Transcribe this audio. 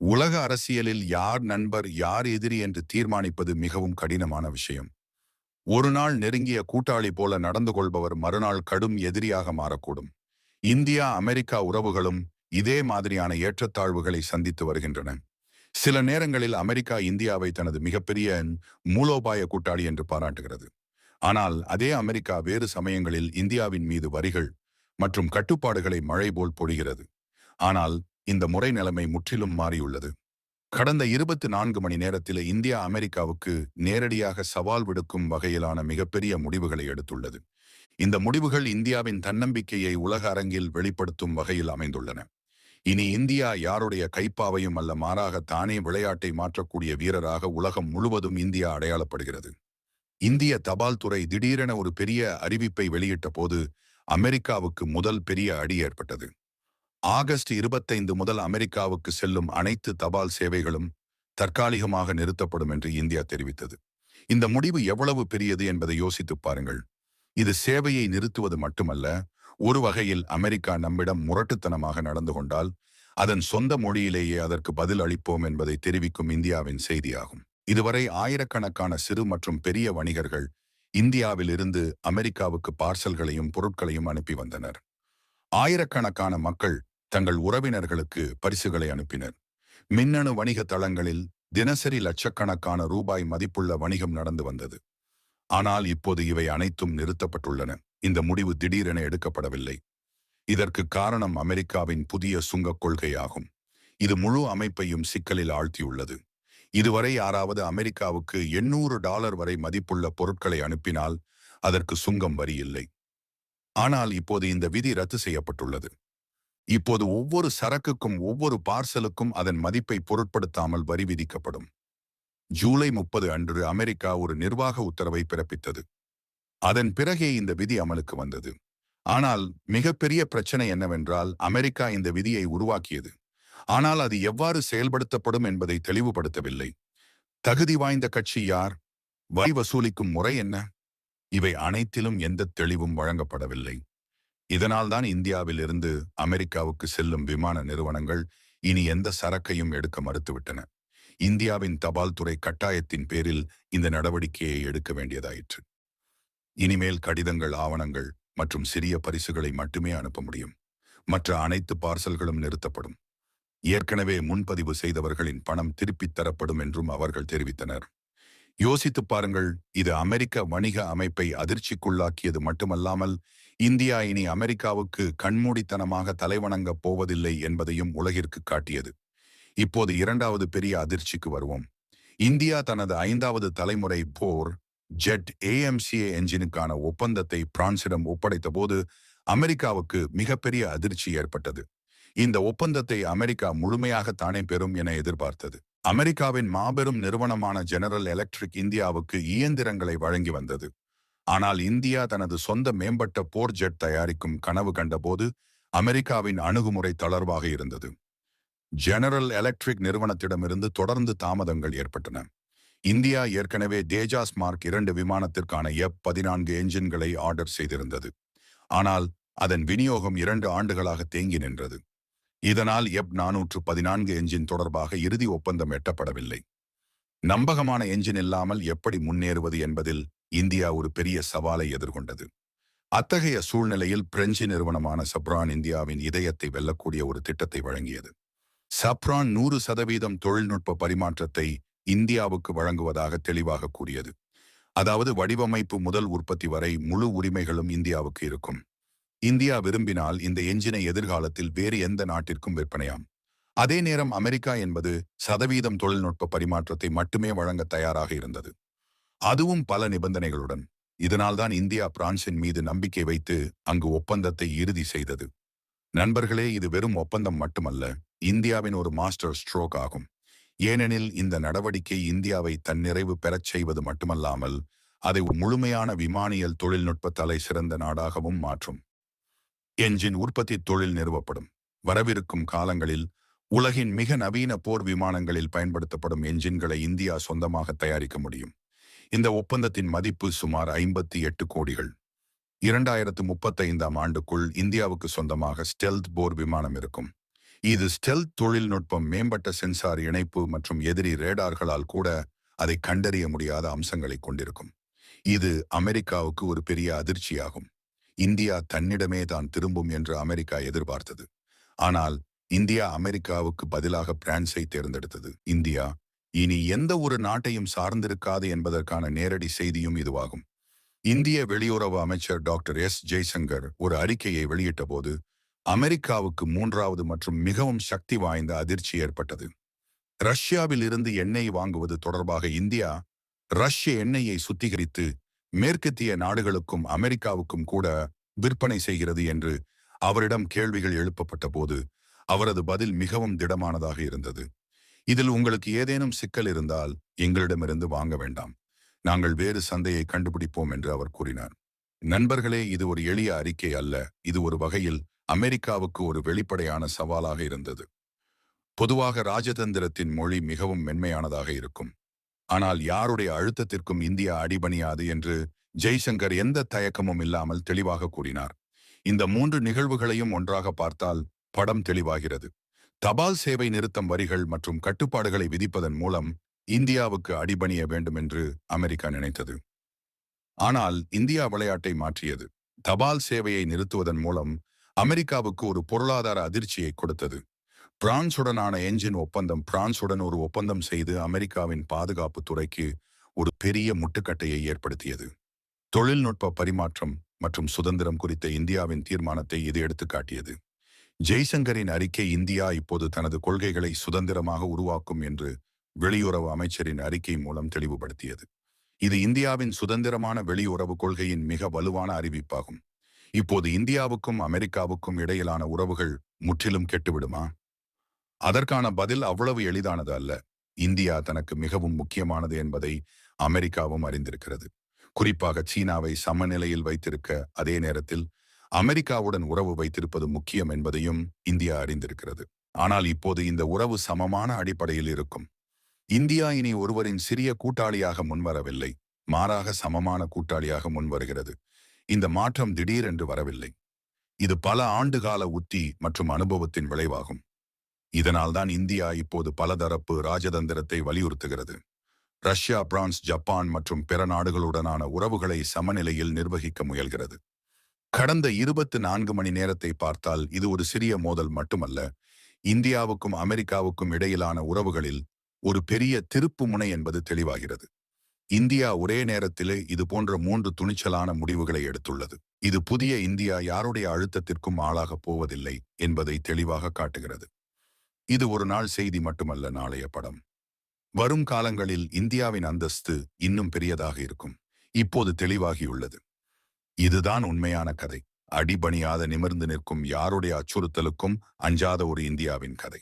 உலக அரசியலில் யார் நண்பர் யார் எதிரி என்று தீர்மானிப்பது மிகவும் கடினமான விஷயம். ஒரு நாள் நெருங்கிய கூட்டாளி போல நடந்து கொள்பவர் மறுநாள் கடும் எதிரியாக மாறக்கூடும். இந்தியா அமெரிக்கா உறவுகளும் இதே மாதிரியான ஏற்றத்தாழ்வுகளை சந்தித்து வருகின்றன. சில நேரங்களில் அமெரிக்கா இந்தியாவை தனது மிகப்பெரிய மூலோபாய கூட்டாளி என்று பாராட்டுகிறது. ஆனால் அதே அமெரிக்கா வேறு சமயங்களில் இந்தியாவின் மீது வரிகள் மற்றும் கட்டுப்பாடுகளை மழை போல் பொழிகிறது. ஆனால் இந்த முறை நிலைமை முற்றிலும் மாறியுள்ளது. கடந்த இருபத்தி நான்கு மணி நேரத்தில் இந்தியா அமெரிக்காவுக்கு நேரடியாக சவால் விடுக்கும் வகையிலான மிகப்பெரிய முடிவுகளை எடுத்துள்ளது. இந்த முடிவுகள் இந்தியாவின் தன்னம்பிக்கையை உலக அரங்கில் வெளிப்படுத்தும் வகையில் அமைந்துள்ளன. இனி இந்தியா யாருடைய கைப்பாவையும் அல்ல மாறாக தானே விளையாட்டை மாற்றக்கூடிய வீரராக உலகம் முழுவதும் இந்தியா அடையாளப்படுகிறது. இந்திய தபால் துறை திடீரென ஒரு பெரிய அறிவிப்பை வெளியிட்ட போது அமெரிக்காவுக்கு முதல் பெரிய அடி ஏற்பட்டது. ஆகஸ்ட் இருபத்தைந்து முதல் அமெரிக்காவுக்கு செல்லும் அனைத்து தபால் சேவைகளும் தற்காலிகமாக நிறுத்தப்படும் என்று இந்தியா தெரிவித்தது. இந்த முடிவு எவ்வளவு பெரியது என்பதை யோசித்துப் பாருங்கள். இது சேவையை நிறுத்துவது மட்டுமல்ல ஒரு வகையில் அமெரிக்கா நம்மிடம் முரட்டுத்தனமாக நடந்து கொண்டால் அதன் சொந்த மொழியிலேயே அதற்கு பதில் அளிப்போம் என்பதை தெரிவிக்கும் இந்தியாவின் செய்தியாகும். இதுவரை ஆயிரக்கணக்கான சிறு மற்றும் பெரிய வணிகர்கள் இந்தியாவில் இருந்து அமெரிக்காவுக்கு பார்சல்களையும் பொருட்களையும் அனுப்பி வந்தனர். ஆயிரக்கணக்கான மக்கள் தங்கள் உறவினர்களுக்கு பரிசுகளை அனுப்பினர். மின்னணு வணிக தளங்களில் தினசரி லட்சக்கணக்கான ரூபாய் மதிப்புள்ள வணிகம் நடந்து வந்தது. ஆனால் இப்போது இவை அனைத்தும் நிறுத்தப்பட்டுள்ளன. இந்த முடிவு திடீரென எடுக்கப்படவில்லை. இதற்கு காரணம் அமெரிக்காவின் புதிய சுங்கக் கொள்கையாகும். இது முழு அமைப்பையும் சிக்கலில் ஆழ்த்தியுள்ளது. இதுவரை யாராவது அமெரிக்காவுக்கு எண்ணூறு டாலர் வரை மதிப்புள்ள பொருட்களை அனுப்பினால் அதற்கு சுங்கம் வரி இல்லை. ஆனால் இப்போது இந்த விதி ரத்து செய்யப்பட்டுள்ளது. இப்போது ஒவ்வொரு சரக்குக்கும் ஒவ்வொரு பார்சலுக்கும் அதன் மதிப்பை பொருட்படுத்தாமல் வரி விதிக்கப்படும். ஜூலை முப்பது அன்று அமெரிக்கா ஒரு நிர்வாக உத்தரவை பிறப்பித்தது. அதன் பிறகே இந்த விதி அமலுக்கு வந்தது. ஆனால் மிகப்பெரிய பிரச்சனை என்னவென்றால் அமெரிக்கா இந்த விதியை உருவாக்கியது. ஆனால் அது எவ்வாறு செயல்படுத்தப்படும் என்பதை தெளிவுபடுத்தவில்லை. தகுதி வாய்ந்த கட்சி யார்? வரி வசூலிக்கும் முறை என்ன? இவை அனைத்திலும் எந்த தெளிவும் வழங்கப்படவில்லை. இதனால்தான் இந்தியாவில் இருந்து அமெரிக்காவுக்கு செல்லும் விமான நிறுவனங்கள் இனி எந்த சரக்கையும் எடுக்க மறுத்துவிட்டன. இந்தியாவின் தபால் துறை கட்டாயத்தின் பேரில் இந்த நடவடிக்கையை எடுக்க வேண்டியதாயிற்று. இனிமேல் கடிதங்கள் ஆவணங்கள் மற்றும் சிறிய பரிசுகளை மட்டுமே அனுப்ப முடியும். மற்ற அனைத்து பார்சல்களும் நிறுத்தப்படும். ஏற்கனவே முன்பதிவு செய்தவர்களின் பணம் திருப்பித் தரப்படும் என்றும் அவர்கள் தெரிவித்தனர். யோசித்துப் பாருங்கள் இது அமெரிக்க வணிக அமைப்பை அதிர்ச்சிக்குள்ளாக்கியது மட்டுமல்லாமல் இந்தியா இனி அமெரிக்காவுக்கு கண்மூடித்தனமாக தலைவணங்கப் போவதில்லை என்பதையும் உலகிற்கு காட்டியது. இப்போது இரண்டாவது பெரிய அதிர்ச்சிக்கு வருவோம். இந்தியா தனது ஐந்தாவது தலைமுறை போர் ஜெட் ஏஎம்சிஏ என்ஜினுக்கான ஒப்பந்தத்தை பிரான்சிடம் ஒப்படைத்த போது அமெரிக்காவுக்கு மிகப்பெரிய அதிர்ச்சி ஏற்பட்டது. இந்த ஒப்பந்தத்தை அமெரிக்கா முழுமையாக தானே பெறும் என எதிர்பார்த்தது. அமெரிக்காவின் மாபெரும் நிறுவனமான ஜெனரல் எலக்ட்ரிக் இந்தியாவுக்கு இயந்திரங்களை வழங்கி வந்தது. ஆனால் இந்தியா தனது சொந்த மேம்பட்ட போர் ஜெட் தயாரிக்கும் கனவு கண்டபோது அமெரிக்காவின் அணுகுமுறை தளர்வாக இருந்தது. ஜெனரல் எலக்ட்ரிக் நிறுவனத்திடமிருந்து தொடர்ந்து தாமதங்கள் ஏற்பட்டன. இந்தியா ஏற்கனவே தேஜாஸ் மார்க் இரண்டு விமானத்திற்கான எப் பதினான்கு என்ஜின்களை ஆர்டர் செய்திருந்தது. ஆனால் அதன் விநியோகம் இரண்டு ஆண்டுகளாக தேங்கி நின்றது. இதனால் எப் நானூற்று பதினான்கு என்ஜின் தொடர்பாக இறுதி ஒப்பந்தம் எட்டப்படவில்லை. நம்பகமான என்ஜின் இல்லாமல் எப்படி முன்னேறுவது என்பதில் இந்தியா ஒரு பெரிய சவாலை எதிர்கொண்டது. அத்தகைய சூழ்நிலையில் பிரெஞ்சு நிறுவனமான சப்ரான் இந்தியாவின் இதயத்தை வெல்லக்கூடிய ஒரு திட்டத்தை வழங்கியது. சப்ரான் நூறு சதவீதம் தொழில்நுட்ப பரிமாற்றத்தை இந்தியாவுக்கு வழங்குவதாக தெளிவாக கூறியது. அதாவது வடிவமைப்பு முதல் உற்பத்தி வரை முழு உரிமைகளும் இந்தியாவுக்கு இருக்கும். இந்தியா விரும்பினால் இந்த எஞ்சினை எதிர்காலத்தில் வேறு எந்த நாட்டிற்கும் விற்பனையாம். அதே நேரம் அமெரிக்கா என்பது சதவீதம் தொழில்நுட்ப பரிமாற்றத்தை மட்டுமே வழங்க தயாராக இருந்தது. அதுவும் பல நிபந்தனைகளுடன். இதனால்தான் இந்தியா பிரான்சின் மீது நம்பிக்கை வைத்து அங்கு ஒப்பந்தத்தை இறுதி செய்தது. நண்பர்களே இது வெறும் ஒப்பந்தம் மட்டுமல்ல இந்தியாவின் ஒரு மாஸ்டர் ஸ்ட்ரோக் ஆகும். ஏனெனில் இந்த நடவடிக்கை இந்தியாவை தன்னிறைவு பெறச் செய்வது மட்டுமல்லாமல் அதை ஒரு முழுமையான விமானியல் தொழில்நுட்ப தலை சிறந்த நாடாகவும் மாற்றும். என்ஜின் உற்பத்தி தொழில் நிறுவப்படும். வரவிருக்கும் காலங்களில் உலகின் மிக நவீன போர் விமானங்களில் பயன்படுத்தப்படும் என்ஜின்களை இந்தியா சொந்தமாக தயாரிக்க முடியும். இந்த ஒப்பந்தத்தின் மதிப்பு சுமார் ஐம்பத்தி எட்டு கோடிகள். இரண்டாயிரத்து முப்பத்தைந்தாம் ஆண்டுக்குள் இந்தியாவுக்கு சொந்தமாக ஸ்டெல்த் போர் விமானம் இருக்கும். இது ஸ்டெல்த் தொழில்நுட்பம் மேம்பட்ட சென்சார் இணைப்பு மற்றும் எதிரி ரேடார்களால் கூட அதை கண்டறிய முடியாத அம்சங்களை கொண்டிருக்கும். இது அமெரிக்காவுக்கு ஒரு பெரிய அதிர்ச்சியாகும். இந்தியா தன்னிடமே தான் திரும்பும் என்று அமெரிக்கா எதிர்பார்த்தது. ஆனால் இந்தியா அமெரிக்காவுக்கு பதிலாக பிரான்ஸை தேர்ந்தெடுத்தது. இந்தியா இனி எந்த ஒரு நாட்டையும் சார்ந்திருக்காது என்பதற்கான நேரடி செய்தியும் இதுவாகும். இந்திய வெளியுறவு அமைச்சர் டாக்டர் எஸ். ஜெய்சங்கர் ஒரு அறிக்கையை வெளியிட்ட போது அமெரிக்காவுக்கு மூன்றாவது மற்றும் மிகவும் சக்தி வாய்ந்த அதிர்ச்சி ஏற்பட்டது. ரஷ்யாவில் இருந்து எண்ணெய் வாங்குவது தொடர்பாக இந்தியா ரஷ்ய எண்ணெயை சுத்திகரித்து மேற்கத்திய நாடுகளுக்கும் அமெரிக்காவுக்கும் கூட விற்பனை செய்கிறது என்று அவரிடம் கேள்விகள் எழுப்பப்பட்ட போது அவரது பதில் மிகவும் திடமானதாக இருந்தது. இதில் உங்களுக்கு ஏதேனும் சிக்கல் இருந்தால் எங்களிடமிருந்து வாங்க வேண்டாம். நாங்கள் வேறு சந்தையை கண்டுபிடிப்போம் என்று அவர் கூறினார். நண்பர்களே இது ஒரு எளிய அறிக்கை அல்ல. இது ஒரு வகையில் அமெரிக்காவுக்கு ஒரு வெளிப்படையான சவாலாக இருந்தது. பொதுவாக ராஜதந்திரத்தின் மொழி மிகவும் மென்மையானதாக இருக்கும். ஆனால் யாருடைய அழுத்தத்திற்கும் இந்தியா அடிபணியாது என்று ஜெய்சங்கர் எந்த தயக்கமும் இல்லாமல் தெளிவாக கூறினார். இந்த மூன்று நிகழ்வுகளையும் ஒன்றாக பார்த்தால் படம் தெளிவாகிறது. தபால் சேவை நிறுத்தம் வரிகள் மற்றும் கட்டுப்பாடுகளை விதிப்பதன் மூலம் இந்தியாவுக்கு அடிபணிய வேண்டும் என்று அமெரிக்கா நினைத்தது. ஆனால் இந்தியா விளையாட்டை மாற்றியது. தபால் சேவையை நிறுத்துவதன் மூலம் அமெரிக்காவுக்கு ஒரு பொருளாதார அதிர்ச்சியை கொடுத்தது. பிரான்சுடனான என்ஜின் ஒப்பந்தம் பிரான்சுடன் ஒரு ஒப்பந்தம் செய்து அமெரிக்காவின் பாதுகாப்பு துறைக்கு ஒரு பெரிய முட்டுக்கட்டையை ஏற்படுத்தியது. தொழில்நுட்ப பரிமாற்றம் மற்றும் சுதந்திரம் குறித்த இந்தியாவின் தீர்மானத்தை இது எடுத்துக்காட்டியது ஜெய்சங்கரின் அறிக்கை இந்தியா இப்போது தனது கொள்கைகளை சுதந்திரமாக உருவாக்கும் என்று வெளியுறவு அமைச்சரின் அறிக்கை மூலம் தெளிவுபடுத்தியது. இது இந்தியாவின் சுதந்திரமான வெளியுறவு கொள்கையின் மிக வலுவான அறிவிப்பாகும். இப்போது இந்தியாவுக்கும் அமெரிக்காவுக்கும் இடையிலான உறவுகள் முற்றிலும் கெட்டுவிடுமா? அதற்கான பதில் அவ்வளவு எளிதானது அல்ல. இந்தியா தனக்கு மிகவும் முக்கியமானது என்பதை அமெரிக்காவும் அறிந்திருக்கிறது. குறிப்பாக சீனாவை சமநிலையில் வைத்திருக்க அதே நேரத்தில் அமெரிக்காவுடன் உறவு வைத்திருப்பது முக்கியம் என்பதையும் இந்தியா அறிந்திருக்கிறது. ஆனால் இப்போது இந்த உறவு சமமான அடிப்படையில் இருக்கும். இந்தியா இனி ஒருவரின் சிறிய கூட்டாளியாக முன்வரவில்லை. மாறாக சமமான கூட்டாளியாக முன்வருகிறது. இந்த மாற்றம் திடீரென்று வரவில்லை. இது பல ஆண்டுகால உத்தி மற்றும் அனுபவத்தின் விளைவாகும். இதனால்தான் இந்தியா இப்போது பலதரப்பு ராஜதந்திரத்தை வலியுறுத்துகிறது. ரஷ்யா பிரான்ஸ் ஜப்பான் மற்றும் பிற நாடுகளுடனான உறவுகளை சமநிலையில் நிர்வகிக்க முயல்கிறது. கடந்த இருபத்து நான்கு மணி நேரத்தை பார்த்தால் இது ஒரு சிறிய மோதல் மட்டுமல்ல. இந்தியாவுக்கும் அமெரிக்காவுக்கும் இடையிலான உறவுகளில் ஒரு பெரிய திருப்பு முனை என்பது தெளிவாகிறது. இந்தியா ஒரே நேரத்திலே இது போன்ற மூன்று துணிச்சலான முடிவுகளை எடுத்துள்ளது. இது புதிய இந்தியா யாருடைய அழுத்தத்திற்கும் ஆளாகப் போவதில்லை என்பதை தெளிவாக காட்டுகிறது. இது ஒரு நாள் செய்தி மட்டுமல்ல நாளைய படம். வரும் காலங்களில் இந்தியாவின் அந்தஸ்து இன்னும் பெரியதாக இருக்கும். இப்போது தெளிவாகியுள்ளது. இதுதான் உண்மையான கதை. அடிபணியாத நிமிர்ந்து நிற்கும் யாருடைய அச்சுறுத்தலுக்கும் அஞ்சாத ஒரு இந்தியாவின் கதை.